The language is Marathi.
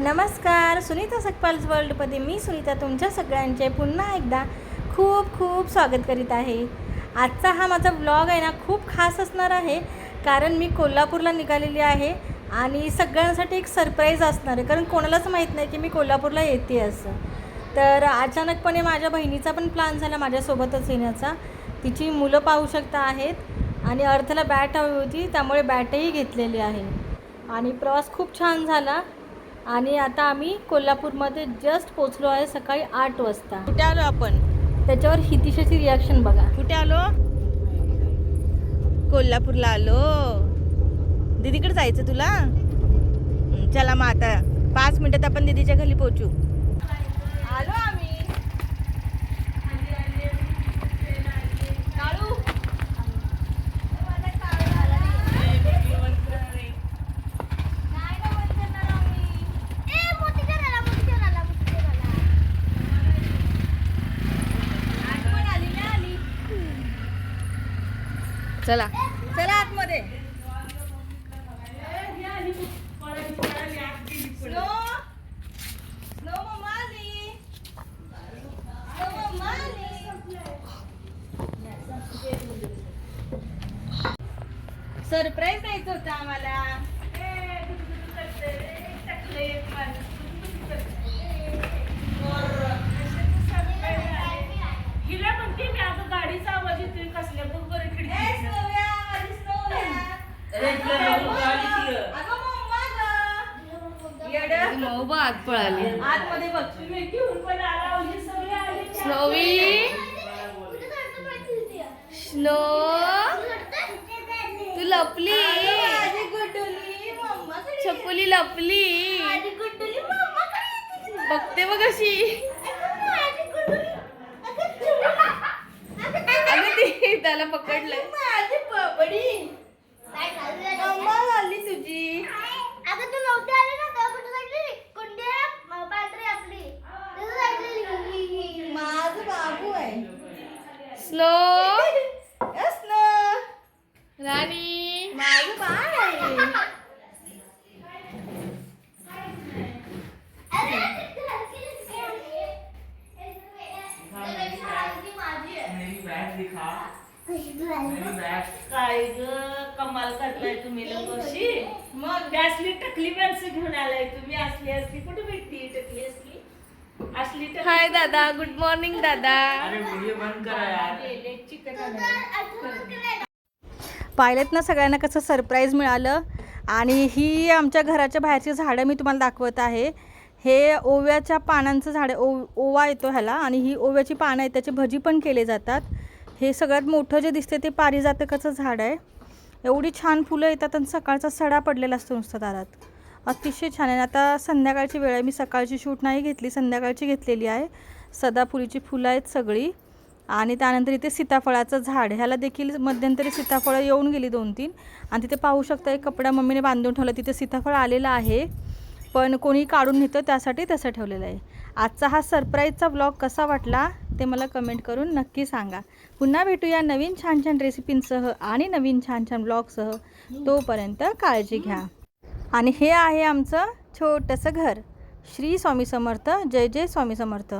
नमस्कार सुनीता सकपाल्स वर्ल्डमध्ये मी सुनीता तुमच्या सगळ्यांचे पुन्हा एकदा खूप खूप स्वागत करीत आहे. आजचा हा माझा व्लॉग आहे ना खूप खास असणार आहे कारण मी कोल्हापूरला निघालेली आहे आणि सगळ्यांसाठी एक सरप्राईज असणार आहे कारण कोणालाच माहीत नाही की मी कोल्हापूरला येते असं. तर अचानकपणे माझ्या बहिणीचा पण प्लॅन झाला माझ्यासोबतच येण्याचा. तिची मुलं पाहू शकता आहेत आणि अर्थाला बॅट हवी होती त्यामुळे बॅटही घेतलेली आहे. आणि प्रवास खूप छान झाला. आणि आता आम्ही कोल्हापूरमध्ये जस्ट पोचलो आहे सकाळी आठ वाजता. कुठे आलो आपण? त्याच्यावर हितिशाची रिॲक्शन बघा. कुठे आलो? कोल्हापूरला आलो. दीदीकडे जायचं तुला? चला मग आता. पाच मिनिटात आपण दीदीच्या घरी पोहोचू. चला चला आतमध्ये सरप्राईज द्यायचं होतं आम्हाला येडं. आत पळाली आतमध्ये स्नोवी स्नो तू लपली. छकुली लपली. बघते मग कशी. अगं ती त्याला पकडलंय माझी बबडी मम्मा झाली तुझी अगं तू नव्हती आली ना तेव्हा कुठे जायची कुंडी बॅटरी आपली तसं जायची माझं बाबू आहे स्नो यस ना राणी माझं बाळ आहे काय ग? कमाल करताय तुम्ही लोक अशी मग असली टकली माणसं घेऊन आलाय तुम्ही. असली असली कुठे भेटती टकली असली? असली टकली हाय दादा. गुड मॉर्निंग दादा. पाहिलेत ना सगळ्यांना कसं सरप्राईज मिळालं? आणि ही आमच्या घराच्या बाहेरची झाडं मी तुम्हाला दाखवत आहे. हे ओव्याच्या पानांचं झाड. ओ ओवा येतो ह्याला. आणि ही ओव्याची पानं आहेत त्याची भजी पण केले जातात. हे सगळ्यात मोठं जे दिसते ते पारिजातकाचं झाड आहे. एवढी छान फुलं येतात आणि सकाळचा सडा पडलेला असतो नुसता दारात. अतिशय छान आहे. आता संध्याकाळची वेळ आहे. मी सकाळची शूट नाही घेतली संध्याकाळची घेतलेली आहे. सदाफुलीची फुलं आहेत सगळी. आणि त्यानंतर इथे सीताफळाचं झाड ह्याला देखील मध्यंतरी सीताफळं येऊन गेली दोन तीन. आणि तिथे पाहू शकता एक कपडा मम्मीने बांधून ठेवला. तिथे सीताफळ आलेलं आहे. पण कोणी काढून नेतं त्यासाठी तसं ठेवलेलं आहे. आजचा हा सरप्राईजचा ब्लॉग कसा वाटला? ते मला कमेंट करून नक्की सांगा. पुन्हा भेटूया नवीन छान छान रेसिपींसह आणि नवीन छान छान ब्लॉगसह तोपर्यंत काळजी घ्या. आणि हे आहे आमचं छोटंसं घर. श्री स्वामी समर्थ. जय जय स्वामी समर्थ.